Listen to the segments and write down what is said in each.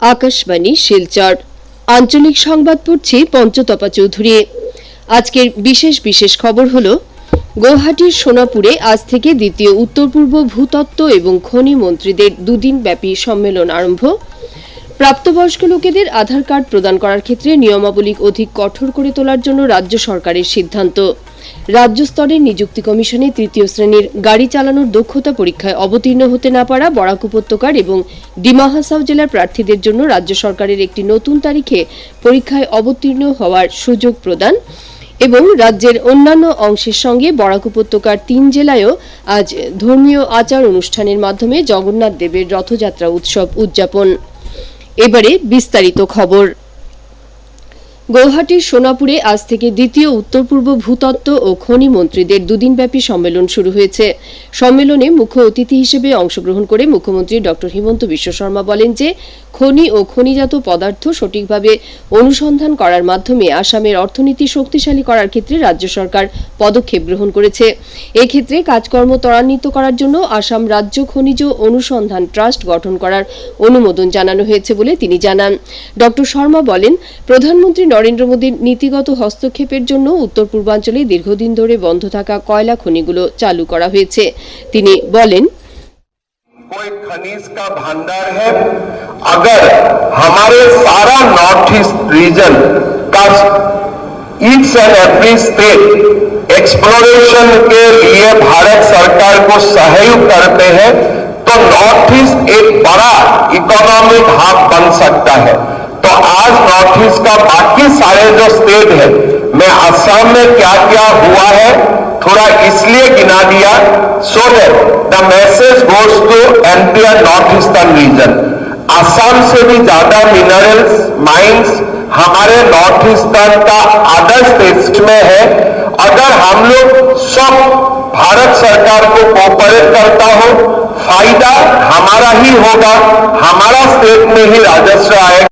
আকাশবাণী, শিলচর। আঞ্চলিক সংবাদ পড়ছি পঞ্চতপা চৌধুরী। আজকের বিশেষ বিশেষ খবর হল, গৌহাটির সোনাপুরে আজ থেকে দ্বিতীয় উত্তর পূর্ব ভূতত্ত্ব এবং খনি মন্ত্রীদের দুদিন ব্যাপী সম্মেলন আরম্ভ। প্রাপ্তবয়স্ক লোকেদের আধার কার্ড প্রদান করার ক্ষেত্রে নিয়মাবলী অধিক কঠোর করে তোলার জন্য রাজ্য সরকারের সিদ্ধান্ত। রাজ্য স্তরের নিযুক্তি কমিশনে তৃতীয় শ্রেণির গাড়ি চালানোর দক্ষতা পরীক্ষায় অবতীর্ণ হতে না পারা বরাক উপত্যকার এবং ডিমা হাসাও জেলার প্রার্থীদের জন্য রাজ্য সরকারের একটি নতুন তারিখে পরীক্ষায় অবতীর্ণ হওয়ার সুযোগ প্রদান এবং রাজ্যের অন্যান্য অংশের সঙ্গে বরাক উপত্যকার তিন জেলায়ও আজ ধর্মীয় আচার অনুষ্ঠানের মাধ্যমে জগন্নাথ দেবের রথযাত্রা উৎসব উদযাপন। এবারে বিস্তারিত খবর। গৌহাটির সোনাপুরে আজ থেকে দ্বিতীয় উত্তর পূর্ব ভূতত্ত্ব ও খনি মন্ত্রীদের দুদিনব্যাপী সম্মেলন শুরু হয়েছে। সম্মেলনে মুখ্য অতিথি হিসেবে অংশগ্রহণ করে মুখ্যমন্ত্রী ড হিমন্ত বিশ্ব শর্মা বলেন যে, খনি ও খনিজাত পদার্থ সঠিকভাবে অনুসন্ধান করার মাধ্যমে আসামের অর্থনীতি শক্তিশালী করার ক্ষেত্রে রাজ্য সরকার পদক্ষেপ গ্রহণ করেছে। এক্ষেত্রে কাজকর্ম ত্বরান্বিত করার জন্য আসাম রাজ্য খনিজ অনুসন্ধান ট্রাস্ট গঠন করার অনুমোদন জানানো হয়েছে বলে তিনি জানান। ড শর্মা বলেন, প্রধানমন্ত্রী নরেন্দ্র মোদীর নীতিগত হস্তক্ষেপের জন্য উত্তর পূর্বাঞ্চলে দীর্ঘদিন ধরে বন্ধ থাকা কয়লা খনিগুলো চালু করা হয়েছে তিনি বলেন कोई खनिज का भंडार है अगर हमारे सारा नॉर्थ ईस्ट रीजन का each and every state exploration के लिए भारत सरकार को सहयोग करते हैं तो नॉर्थ ईस्ट एक बड़ा इकोनॉमिक हब बन सकता है तो आज नॉर्थ ईस्ट का बाकी सारे जो स्टेट है, मैं असम में क्या क्या हुआ है, थोड़ा इसलिए गिना दिया so that the message goes to and north eastern region Assam से भी ज़्यादा मिनरल्स माइंस हमारे नॉर्थ ईस्टर्न का अदर स्टेट्स में है। अगर हम लोग सब भारत सरकार को कोऑपरेट करता हो, फ़ायदा हमारा ही होगा, हमारा स्टेट में ही राजस्व आएगा।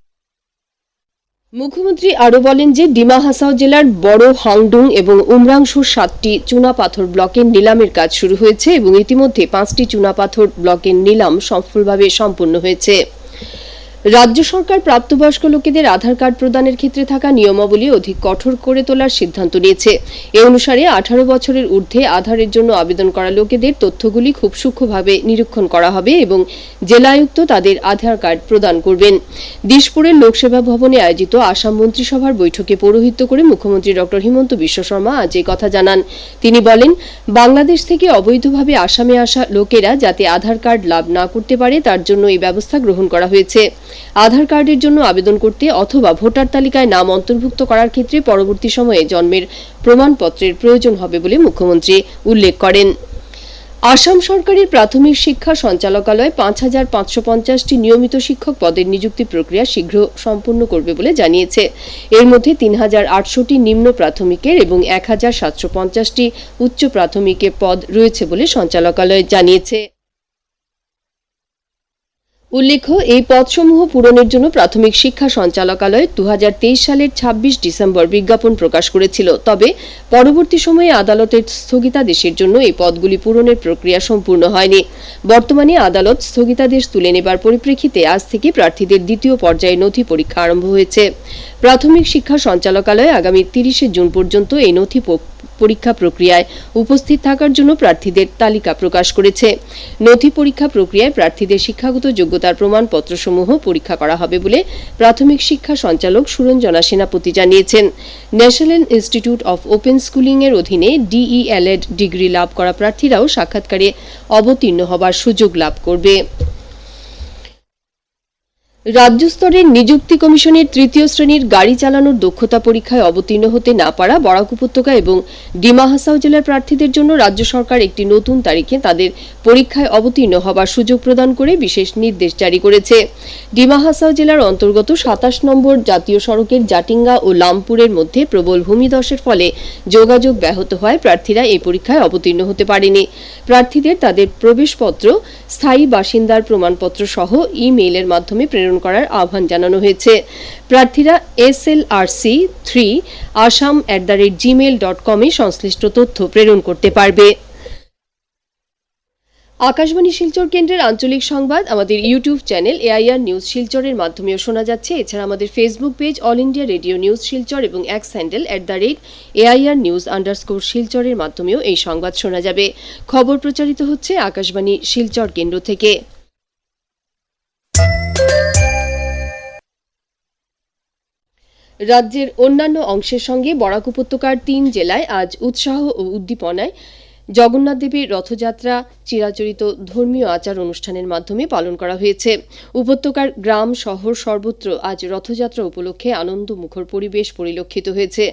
মুখ্যমন্ত্রী আরও বলেন যে ডিমা হাসাও জেলার বড় হাংডুং এবং উমরাংশুর সাতটি চুনাপাথর ব্লকের নিলামের কাজ শুরু হয়েছে এবং ইতিমধ্যে পাঁচটি চুনাপাথর ব্লকের নিলাম সফলভাবে সম্পন্ন হয়েছে। রাজ্য সরকার প্রাপ্তবয়স্ক লোকেদের আধার কার্ড প্রদানের ক্ষেত্রে থাকা নিয়মাবলী অধিক কঠোর করে তোলার সিদ্ধান্ত নিয়েছে। এ অনুসারে আঠারো বছরের ঊর্ধ্বে আধারের জন্য আবেদন করা লোকেদের তথ্যগুলি খুব সূক্ষ্মভাবে নিরীক্ষণ করা হবে এবং জেলায়ুক্ত তাদের আধার কার্ড প্রদান করবেন। দিশপুরের লোকসেবা ভবনে আয়োজিত আসাম মন্ত্রিসভার বৈঠকে পৌরোহিত্য করে মুখ্যমন্ত্রী ড. হিমন্ত বিশ্ব শর্মা আজ এই কথা জানান। তিনি বলেন, বাংলাদেশ থেকে অবৈধভাবে আসামে আসা লোকেরা যাতে আধার কার্ড লাভ না করতে পারে তার জন্য এই ব্যবস্থা গ্রহণ করা হয়েছে। আধার কার্ডের জন্য আবেদন করতে অথবা ভোটার তালিকায় নাম অন্তর্ভুক্ত করার ক্ষেত্রে পরবর্তী সময়ে জন্মের প্রমাণপত্রের প্রয়োজন হবে বলে মুখ্যমন্ত্রী উল্লেখ করেন। আসাম সরকারের প্রাথমিক শিক্ষা সঞ্চালকালয় পাঁচ হাজার পাঁচশো পঞ্চাশটি নিয়মিত শিক্ষক পদের নিযুক্তি প্রক্রিয়া শীঘ্র সম্পূর্ণ করবে বলে জানিয়েছে। এর মধ্যে তিন হাজার আটশোটি নিম্ন প্রাথমিকের এবং এক হাজার সাতশো পঞ্চাশটি উচ্চ প্রাথমিকের পদ রয়েছে বলে সঞ্চালকালয় জানিয়েছে। উল্লেখ্য, এই পদসমূহ পূরণের জন্য প্রাথমিক শিক্ষা সঞ্চালকালয় দু হাজার তেইশ সালের ২৬ ডিসেম্বর বিজ্ঞাপন প্রকাশ করেছিল। তবে পরবর্তী সময়ে আদালতের স্থগিতাদেশের জন্য এই পদগুলি পূরণের প্রক্রিয়া সম্পূর্ণ হয়নি। বর্তমানে আদালত স্থগিতাদেশ তুলে নেবার পরিপ্রেক্ষিতে আজ থেকে প্রার্থীদের দ্বিতীয় পর্যায়ে নথি পরীক্ষা আরম্ভ হয়েছে। প্রাথমিক শিক্ষা সঞ্চালকালয় আগামী তিরিশে জুন পর্যন্ত এই নথি পরীক্ষা প্রক্রিয়ায় উপস্থিত থাকার জন্য প্রার্থীদের তালিকা প্রকাশ করেছে। নথি পরীক্ষা প্রক্রিয়ায় প্রার্থীদের শিক্ষাগত যোগ্যতার প্রমাণপত্রসমূহ পরীক্ষা করা হবে বলে প্রাথমিক শিক্ষা সঞ্চালক সুরঞ্জনা সেনাপতি জানিয়েছেন। National institute of open schooling এর অধীনে ডিইএলএড ডিগ্রি লাভ করা প্রার্থীরাও সাক্ষাৎকারে অবতীর্ণ হবার সুযোগ লাভ করবে। রাজ্য স্তরের নিযুক্তি কমিশনের তৃতীয় শ্রেণির গাড়ি চালানোর দক্ষতা পরীক্ষায় অবতীর্ণ হতে না পারা বরাক উপত্যকা এবং ডিমা হাসাও জেলার প্রার্থীদের জন্য রাজ্য সরকার একটি নতুন তারিখে তাদের পরীক্ষায় অবতীর্ণ হবার সুযোগ প্রদান করে বিশেষ নির্দেশ জারি করেছে। ডিমা হাসাও জেলার অন্তর্গত সাতাশ নম্বর জাতীয় সড়কের জাটিঙ্গা ও লামপুরের মধ্যে প্রবল ভূমিধসের ফলে যোগাযোগ ব্যাহত হয়। প্রার্থীরা এই পরীক্ষায় অবতীর্ণ হতে পারেনি। প্রার্থীদের তাদের প্রবেশপত্র, স্থায়ী বাসিন্দার প্রমাণপত্র সহ ই মেইলের মাধ্যমে প্রেরণ করার আহ্বান জানানো হয়েছে। প্রার্থীরা S L R C three Assam at the rate Gmail dot কমে সংশ্লিষ্ট তথ্য প্রেরণ করতে পারবে। আকাশবাণী শিলচর কেন্দ্রের আঞ্চলিক সংবাদ, আমাদের ইউটিউব চ্যানেল এআইআর নিউজ শিলচরের মাধ্যমেও শোনা যাচ্ছে। এছাড়া আমাদের Facebook page all India radio news Silchar এবং X handle at the rate AIR news underscore শিলচরের মাধ্যমেও এই সংবাদ শোনা যাবে। খবর প্রচারিত হচ্ছে আকাশবাণী শিলচর কেন্দ্র থেকে। রাজ্যের অন্যান্য অংশের সঙ্গে বরাক উপত্যকার তিন জেলায় আজ উৎসাহ ও উদ্দীপনায় জগন্নাথ দেবের রথযাত্রা চিরাচরিত ধর্মীয় আচার অনুষ্ঠানের মাধ্যমে পালন করা হয়েছে। উপত্যকার গ্রাম, শহর সর্বত্র আজ রথযাত্রা উপলক্ষে আনন্দ মুখর পরিবেশ পরিলক্ষিত হয়েছে।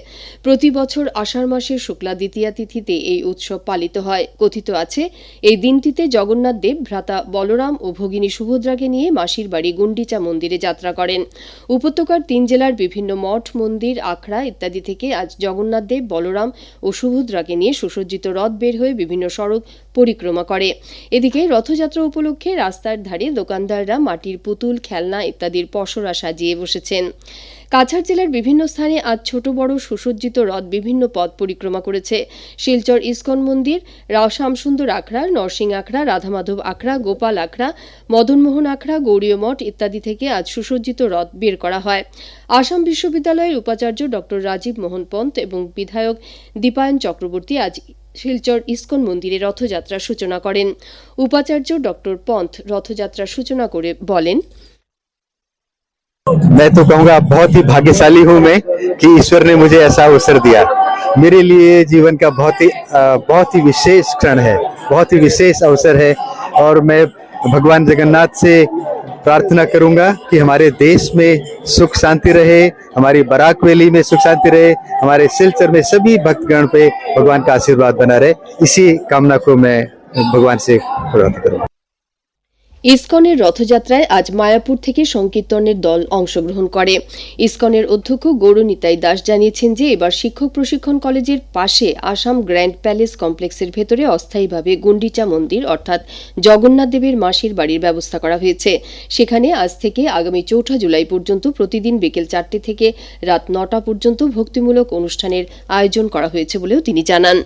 প্রতি বছর আষাঢ় মাসের শুক্লা দ্বিতীয়া তিথিতে এই উৎসব পালিত হয়। কথিত আছে, এই দিনটিতে জগন্নাথ দেব, ভ্রাতা বলরাম ও ভগিনী সুভদ্রাকে নিয়ে মাসির বাড়ি গুন্ডিচা মন্দিরে যাত্রা করেন। উপত্যকার তিন জেলার বিভিন্ন মঠ, মন্দির, আখড়া ইত্যাদি থেকে আজ জগন্নাথ দেব, বলরাম ও সুভদ্রাকে নিয়ে সুসজ্জিত রথ বের হয়ে বিভিন্ন সড়ক পরিক্রমা করে এদিকে রথযাত্রা উপলক্ষে রাস্তার ধারে দোকানদাররা মাটির পুতুল, খেলনা ইত্যাদির পসরা সাজিয়ে বসেছেন। কাছাড় জেলার বিভিন্ন স্থানে আজ ছোট, বড়, সুসজ্জিত রথ বিভিন্ন পথ পরিক্রমা করেছে। শিলচর ইস্কন মন্দির, রাও শ্যামসুন্দর আখড়া নরসিং আখড়া, রাধামাধব আখড়া, গোপাল আখড়া, মদনমোহন আখড়া, গৌরীয় মঠ ইত্যাদি থেকে আজ সুসজ্জিত রথ বের করা হয়। আসাম বিশ্ববিদ্যালয়ের উপাচার্য ডক্টর রাজীব মোহন পন্ত এবং বিধায়ক দীপায়ন চক্রবর্তী আজ শিলচর ইস্কন মন্দিরে রথযাত্রার সূচনা করেন উপাচার্য ডক্টর পন্থ রথযাত্রার সূচনা করে বলেন मैं तो कहूंगा बहुत ही भाग्यशाली हूं मैं कि ईश्वर ने मुझे ऐसा अवसर दिया मेरे लिए जीवन का बहुत ही अ, बहुत ही विशेष क्षण है बहुत ही विशेष अवसर है और मैं भगवान जगन्नाथ से प्रार्थना करूँगा कि हमारे देश में सुख शांति रहे, हमारी बराक वैली में सुख शांति रहे, हमारे सिलचर में सभी भक्तगण पे भगवान का आशीर्वाद बना रहे। इसी कामना को मैं भगवान से प्रार्थना करूँगा। ইসকনের রথযাত্রায় আজ মায়াপুর থেকে সংকীর্তনের দল অংশগ্রহণ করে। ইসকনের অধ্যক্ষ গৌরনিতাই দাস জানিয়েছেন যে, এবার শিক্ষক প্রশিক্ষণ কলেজের পাশে আসাম গ্র্যান্ড প্যালেস কমপ্লেক্সের ভেতরে অস্থায়ীভাবে গুন্ডিচা মন্দির, অর্থাৎ জগন্নাথ দেবের মাসির বাড়ির ব্যবস্থা করা হয়েছে। সেখানে আজ থেকে আগামী চৌঠা জুলাই পর্যন্ত প্রতিদিন বিকেল চারটে থেকে রাত নটা পর্যন্ত ভক্তিমূলক অনুষ্ঠানের আয়োজন করা হয়েছে বলেও তিনি জানান।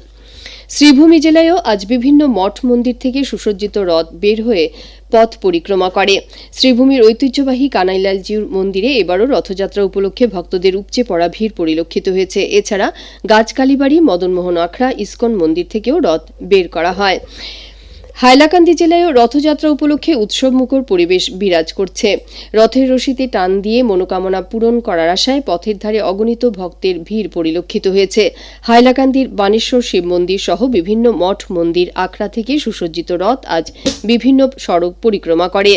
শ্রীভূমি জেলায়ও আজ বিভিন্ন মঠ মন্দির থেকে সুসজ্জিত রথ বের হয়ে পথ পরিক্রমা করে। শ্রীভূমির ঐতিহ্যবাহী কানাইলালজির মন্দিরে এবারও রথযাত্রা উপলক্ষে ভক্তদের উপচে পড়া ভিড় পরিলক্ষিত হয়েছে। এছাড়া গাছকালীবাড়ি, মদনমোহন আখড়া, ইস্কন মন্দির থেকেও রথ বের করা হয়। হাইলাকান্দি জেলায়ও রথযাত্রা উপলক্ষে উৎসবমুখর পরিবেশ বিরাজ করছে। রথের রশিতে টান দিয়ে মনোকামনা পূরণ করার আশায় পথের ধারে অগণিত ভক্তের ভিড় পরিলক্ষিত হয়েছে। হাইলাকান্দির বানেশ্বর শিব মন্দির সহ বিভিন্ন মঠ মন্দির আখড়া থেকে সুসজ্জিত রথ আজ বিভিন্ন সড়ক পরিক্রমা করে।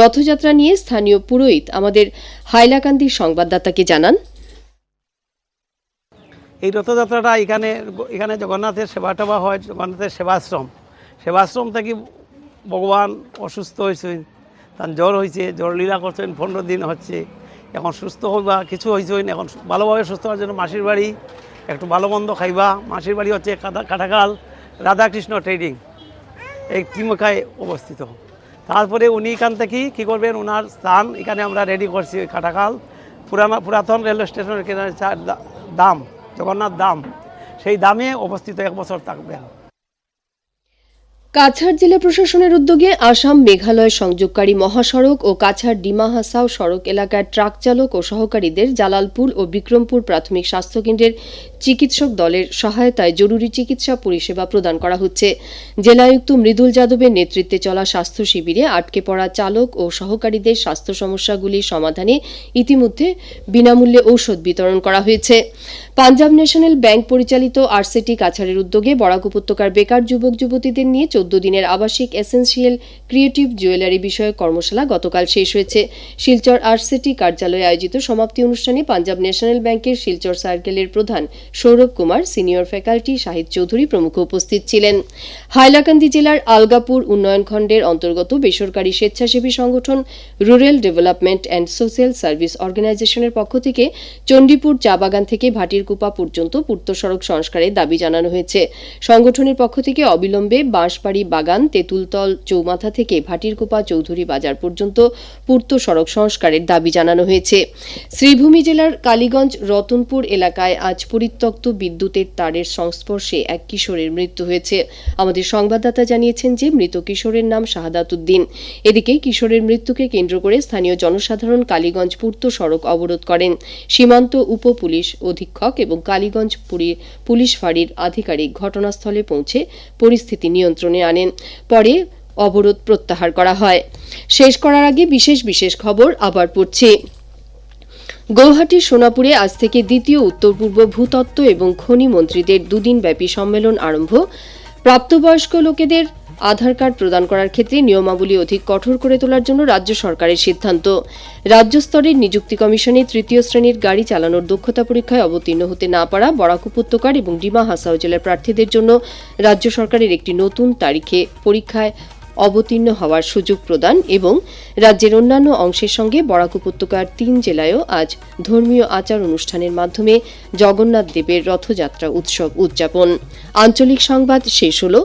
রথযাত্রা নিয়ে স্থানীয় পুরোহিত আমাদের হাইলাকান্দির সংবাদদাতাকে জানান। এই রথযাত্রাটা এখানে এখানে জগন্নাথের সেবা টেবা হয়, জগন্নাথের সেবাশ্রম। সেবাশ্রম থেকে ভগবান অসুস্থ হয়েছেন তার জ্বর হয়েছে, জ্বর লীলা করছেন পনেরো দিন হচ্ছে। এখন সুস্থ হইবা কিছু হয়েছেন এখন ভালোভাবে সুস্থ হওয়ার জন্য মাসির বাড়ি, একটু ভালো মন্দ খাইবা। মাসির বাড়ি হচ্ছে কাটাকাল রাধাকৃষ্ণ ট্রেডিং এই ত্রিমুখায় অবস্থিত। তারপরে উনি এখান থেকে কী করবেন ওনার স্থান এখানে আমরা রেডি করছি, ওই কাটাকাল পুরানা পুরাতন রেলওয়ে স্টেশনের দাম, জগন্নাথ দাম, সেই দামে অবস্থিত এক বছর থাকবেন। কাছাড় জেলা প্রশাসনের উদ্যোগে আসাম মেঘালয় সংযোগকারী মহাসড়ক ও কাছাড় ডিমা হাসাও সড়ক এলাকার ট্রাক চালক ও সহকারীদের জালালপুর ও বিক্রমপুর প্রাথমিক স্বাস্থ্যকেন্দ্রের চিকিৎসক দলের সহায়তায় জরুরি চিকিৎসা পরিষেবা প্রদান করা হচ্ছে। জেলায়ুক্ত মৃদুল যাদবের নেতৃত্বে চলা স্বাস্থ্য শিবিরে আটকে পড়া চালক ও সহকারীদের স্বাস্থ্য সমস্যাগুলি সমাধানে ইতিমধ্যে বিনামূল্যে ঔষধ বিতরণ করা হয়েছে। পাঞ্জাব ন্যাশনাল ব্যাংক পরিচালিত আরসিটি কাছাড়ের উদ্যোগে বরাক উপত্যকার বেকার যুবক যুবতীদের নিয়ে চোদ্দ দিনের আবাসিক এসেন্সিয়াল ক্রিয়েটিভ জুয়েলারি বিষয়ক কর্মশালা গতকাল শেষ হয়েছে। শিলচর আরসিটি কার্যালয়ে আয়োজিত সমাপ্তি অনুষ্ঠানে পাঞ্জাব ন্যাশনাল ব্যাংকের শিলচর সার্কেলের প্রধান সৌরভ কুমার, সিনিয়র ফ্যাকাল্টি শাহিদ চৌধুরী প্রমুখ উপস্থিত ছিলেন। হাইলাকান্দি জেলার আলগাপুর উন্নয়ন খণ্ডের অন্তর্গত বেসরকারি স্বেচ্ছাসেবী সংগঠন rural development and social service অর্গানাইজেশনের পক্ষ থেকে চণ্ডীপুর চা বাগান থেকে ভাটিরকুপা পর্যন্ত পূর্ত সড়ক সংস্কারের দাবি জানানো হয়েছে। সংগঠনের পক্ষ থেকে অবিলম্বে বাঁশবাড়ি হাতিবাড়ি বাগান, তেঁতুলতল চৌমাথা থেকে ভাটিরকোপা চৌধুরী বাজার পর্যন্ত পূর্ত সড়ক সংস্কারের দাবি জানানো হয়েছে। শ্রীভূমি জেলার কালীগঞ্জ, রতনপুর এলাকায় আজ পরিত্যক্ত বিদ্যুতের তারের সংস্পর্শে এক কিশোরের মৃত্যু হয়েছে। আমাদের সংবাদদাতা জানিয়েছেন যে, মৃত কিশোরের নাম শাহাদাত উদ্দিন এদিকে কিশোরের মৃত্যুকে কেন্দ্র করে স্থানীয় জনসাধারণ কালীগঞ্জ পূর্ত সড়ক অবরোধ করেন। সীমান্ত উপ পুলিশ অধীক্ষক এবং কালীগঞ্জ পুলিশ ফাঁড়ির আধিকারিক ঘটনাস্থলে পৌঁছে পরিস্থিতি নিয়ন্ত্রণে আনেন। পরে অবরোধ প্রত্যাহার করা হয়। শেষ করার আগে বিশেষ বিশেষ খবর আবার পড়ছি। গৌহাটির সোনাপুরে আজ থেকে দ্বিতীয় উত্তর পূর্ব ভূতত্ত্ব এবং খনি মন্ত্রীদের দুদিনব্যাপী সম্মেলন আরম্ভ। প্রাপ্তবয়স্ক লোকেদের আধার কার্ড প্রদান করার ক্ষেত্রে নিয়মাবলী অধিক কঠোর করে তোলার জন্য রাজ্য সরকারের সিদ্ধান্ত। রাজ্য স্তরের নিযুক্তি কমিশনে তৃতীয় শ্রেণির গাড়ি চালানোর দক্ষতা পরীক্ষায় অবতীর্ণ হতে না পারা বরাক উপত্যকার এবং ডিমা হাসাও জেলার প্রার্থীদের জন্য রাজ্য সরকারের একটি নতুন তারিখে পরীক্ষায় অবতীর্ণ হওয়ার সুযোগ প্রদান এবং রাজ্যের অন্যান্য অংশের সঙ্গে বরাক উপত্যকার তিন জেলায়ও আজ ধর্মীয় আচার অনুষ্ঠানের মাধ্যমে জগন্নাথ দেবের রথযাত্রা উৎসব উদযাপন। আঞ্চলিক সংবাদ শেষ হল।